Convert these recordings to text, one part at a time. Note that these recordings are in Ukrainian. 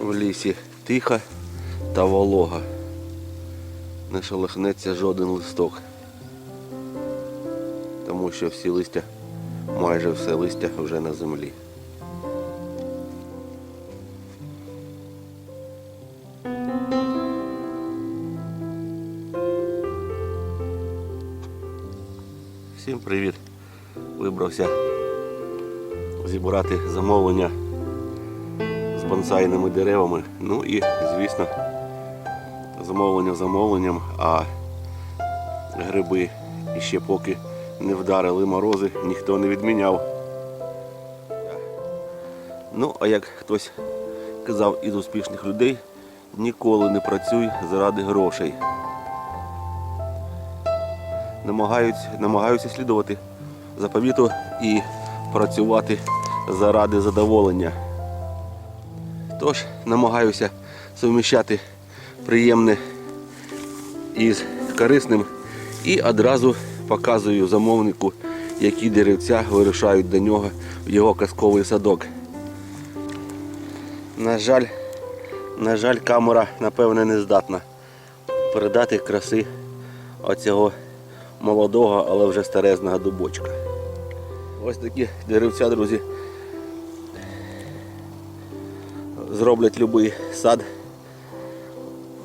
В лісі тихо та волога. Не шелохнеться жоден листок. Тому що всі листя, майже все листя вже на землі. Всім привіт! Вибрався зібрати замовлення з бонсайними деревами. Ну і, звісно, замовлення замовленням, а гриби іще поки не вдарили морози, ніхто не відміняв. Ну, а як хтось казав із успішних людей, ніколи не працюй заради грошей. Намагаюсь, намагаюся слідувати заповіту і працювати заради задоволення. Тож намагаюся суміщати приємне із корисним і одразу показую замовнику, які деревця вирушають до нього в його казковий садок. На жаль, на жаль, камера напевне не здатна передати краси оцього молодого, але вже старезного дубочка. Ось такі деревця, друзі, зроблять будь-який сад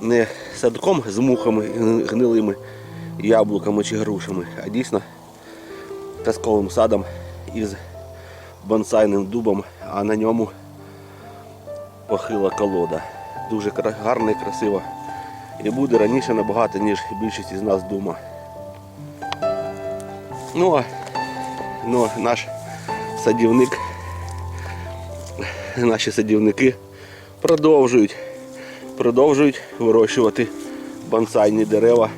не садком з мухами гнилими яблуками чи грушами, а дійсно казковим садом із бонсайним дубом, а на ньому похила колода. Дуже гарна і красива. І буде раніше набагато, ніж більшість із нас дума. Ну а ну, наш садівник, наші садівники продовжують, продовжують вирощувати бонсайні дерева.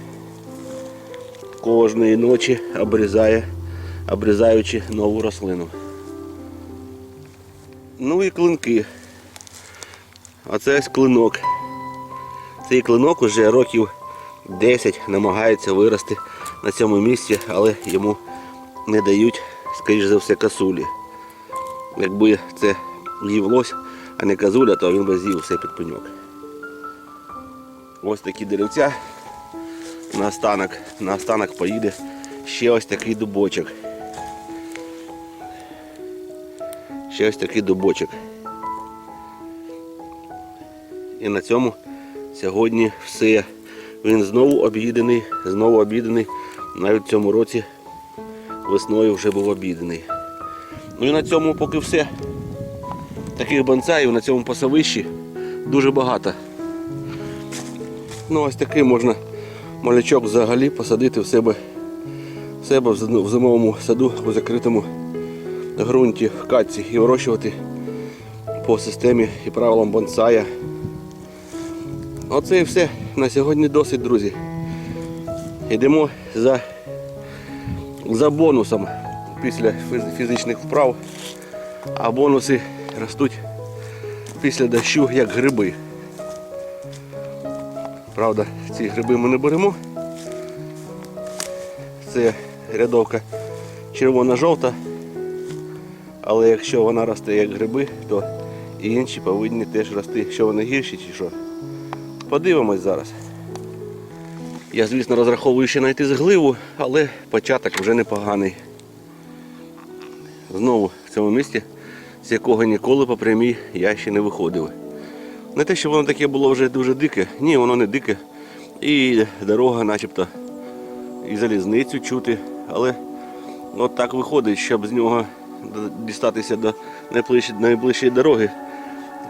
Кожної ночі обрізає, обрізаючи нову рослину. Ну і клинки. А це ось клинок. Цей клинок уже років 10 намагається вирости на цьому місці, але йому не дають, скоріш за все, касулі. Якби це їв лось, а не казуля, то він би з'їв все під пеньок. Ось такі деревця. На останок, на останок поїде ще ось такий дубочок. Ще ось такий дубочок. І на цьому сьогодні все. Він знову об'їдений, знову об'їдений. Навіть в цьому році весною вже був об'їдений. Ну і на цьому поки все. Таких бонсаїв на цьому пасовищі дуже багато. Ну ось такий можна малючок взагалі посадити в себе, в себе в зимовому саду у закритому ґрунті в катці і вирощувати по системі і правилам бонсая. Оце і все. На сьогодні досить, друзі. Йдемо за, за бонусом після фізичних вправ. А бонуси ростуть після дощу як гриби. Правда, ці гриби ми не беремо. Це рядовка червона-жовта. Але якщо вона росте як гриби, то і інші повинні теж рости. Що вони гірші чи що. Подивимось зараз. Я, звісно, розраховую ще знайти згливу, але початок вже непоганий. Знову в цьому місці, з якого ніколи по прямій я ще не виходив. Не те, що воно таке було вже дуже дике, ні, воно не дике. І дорога начебто і залізницю чути, але от так виходить, щоб з нього дістатися до найближчої, дороги,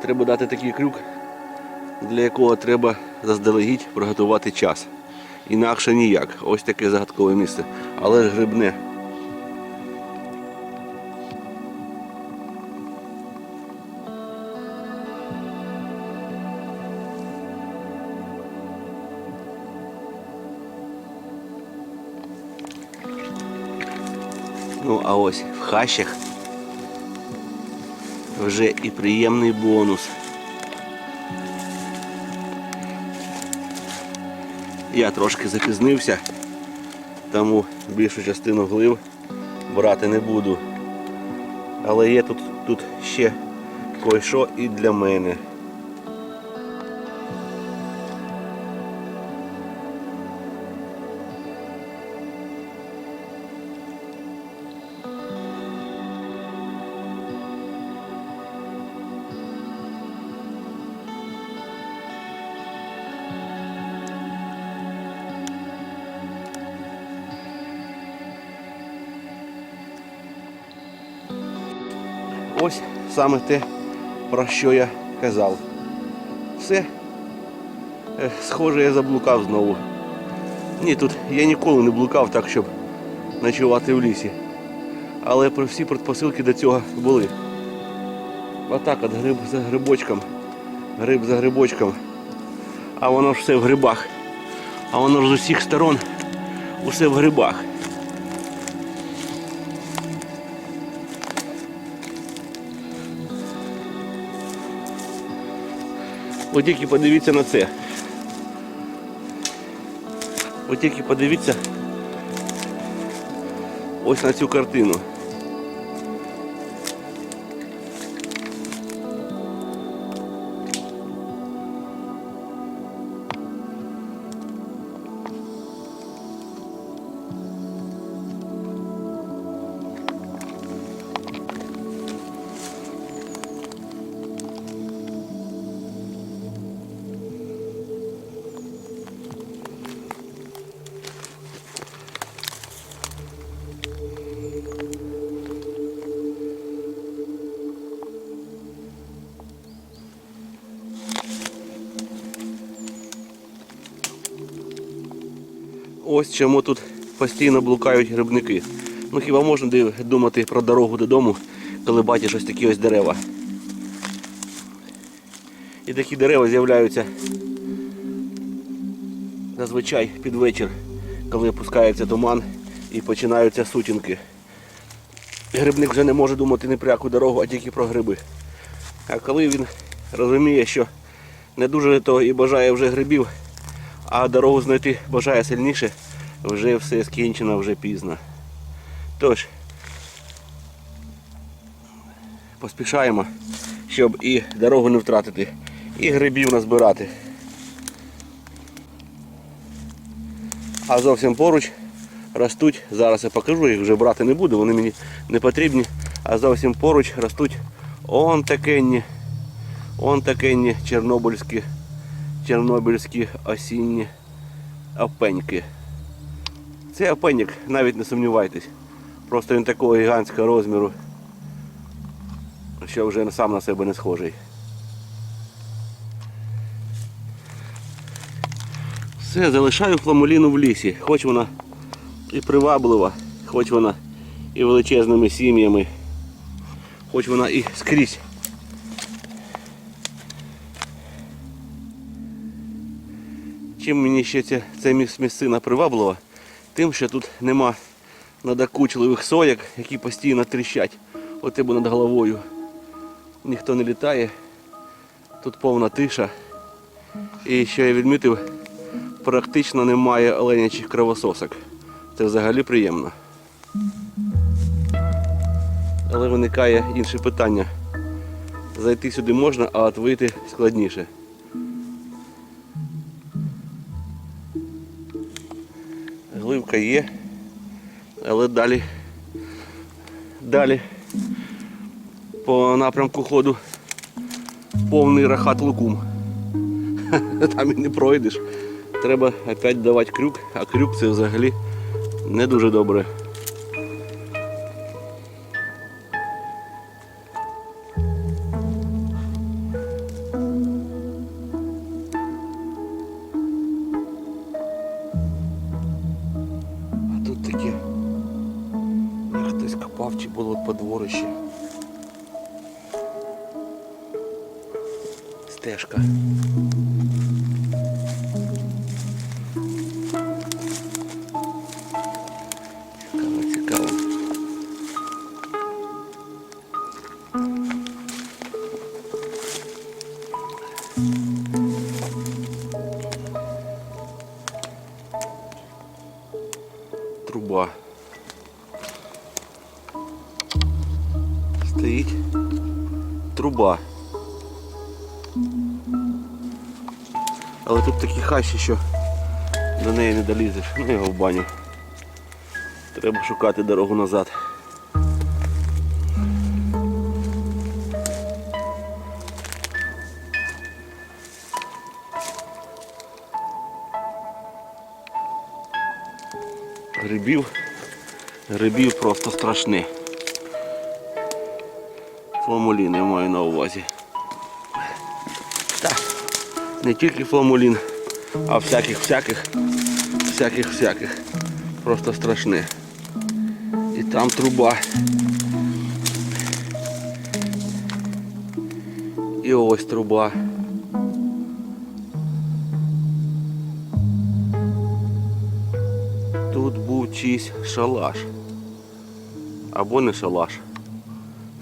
треба дати такий крюк, для якого треба заздалегідь приготувати час. Інакше ніяк. Ось таке загадкове місце. Але ж грибне. Ну, а ось в хащах вже і приємний бонус. Я трошки запізнився, тому більшу частину глив брати не буду. Але є тут, тут ще кое-що і для мене. Саме те, про що я казав. Все. Е, Схоже, я заблукав знову. Ні, тут я ніколи не блукав так, щоб ночувати в лісі. Але про всі предпосилки до цього були. Отак от гриб за грибочком, гриб за грибочком. А воно ж все в грибах. А воно ж з усіх сторон усе в грибах. Ви тільки подивіться на це. От тільки подивіться ось на цю картину. Ось чому тут постійно блукають грибники. Ну хіба можна думати про дорогу додому, коли бачиш ось такі ось дерева. І такі дерева з'являються зазвичай під вечір, коли опускається туман і починаються сутінки. Грибник вже не може думати ні про яку дорогу, а тільки про гриби. А коли він розуміє, що не дуже то і бажає вже грибів, а дорогу знайти бажає сильніше, вже все скінчено, вже пізно. Тож, поспішаємо, щоб і дорогу не втратити, і грибів назбирати. А зовсім поруч ростуть, зараз я покажу, їх вже брати не буду, вони мені не потрібні. А зовсім поруч ростуть он такенні, он такенні чорнобильські, чорнобильські осінні опеньки. Це опеньок, навіть не сумнівайтесь. Просто він такого гігантського розміру, що вже сам на себе не схожий. Все, залишаю фламуліну в лісі. Хоч вона і приваблива, хоч вона і величезними сім'ями, хоч вона і скрізь. Чим мені ще ця, ця місцина приваблива, тим, що тут нема надокучливих сояк, які постійно тріщать у над головою. Ніхто не літає, тут повна тиша. І що я відмітив, практично немає оленячих кровососок. Це взагалі приємно. Але виникає інше питання. Зайти сюди можна, а от вийти складніше. Гливка є, але далі, далі по напрямку ходу повний рахат лукум. Там і не пройдеш. Треба опять давати крюк, а крюк це взагалі не дуже добре. Стежка. Цікаво, цікаво. Труба. стоїть труба. Але тут такі хащі, що до неї не долізеш. Ну його в баню. Треба шукати дорогу назад. Грибів, грибів просто страшні. Фламулін я маю на увазі. Так, не тільки фламулін, а всяких всяких, всяких всяких. Просто страшне. І там труба. І ось труба. Тут був чийсь шалаш. Або не шалаш.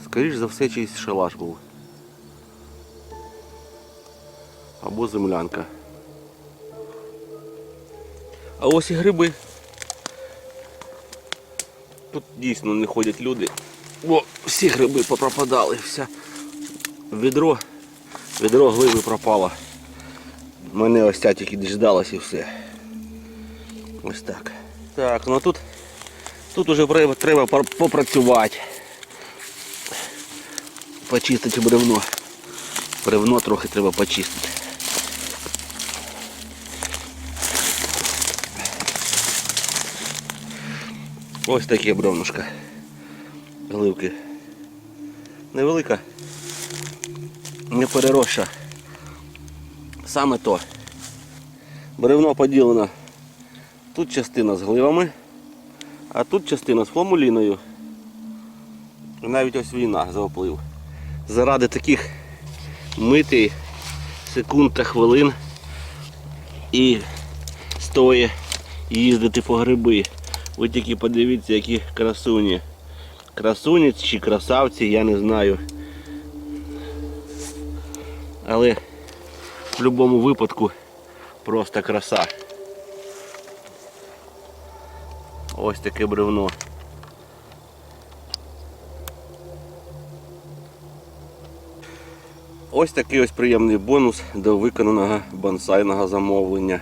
Скоріш за все, чийсь шалаш був. Або землянка. А ось і гриби. Тут дійсно не ходять люди. О, всі гриби попропадали, вся. Відро, відро гливи пропало. Мене ось ця тільки діждалась і все. Ось так. Так, ну тут, тут уже треба, треба попрацювати. Почистити бревно. Бревно трохи треба почистити. Ось таке бревнушка. Гливки. Невелика. Не переросша. Саме то. Бревно поділено. Тут частина з гливами, а тут частина з фламуліною. І навіть ось війна за оплив. Заради таких мити секунд та хвилин і стоє їздити по гриби. Ви тільки подивіться, які красуні. Красуні чи красавці, я не знаю. Але в будь-якому випадку просто краса. Ось таке бревно. Ось такий ось приємний бонус до виконаного бонсайного замовлення.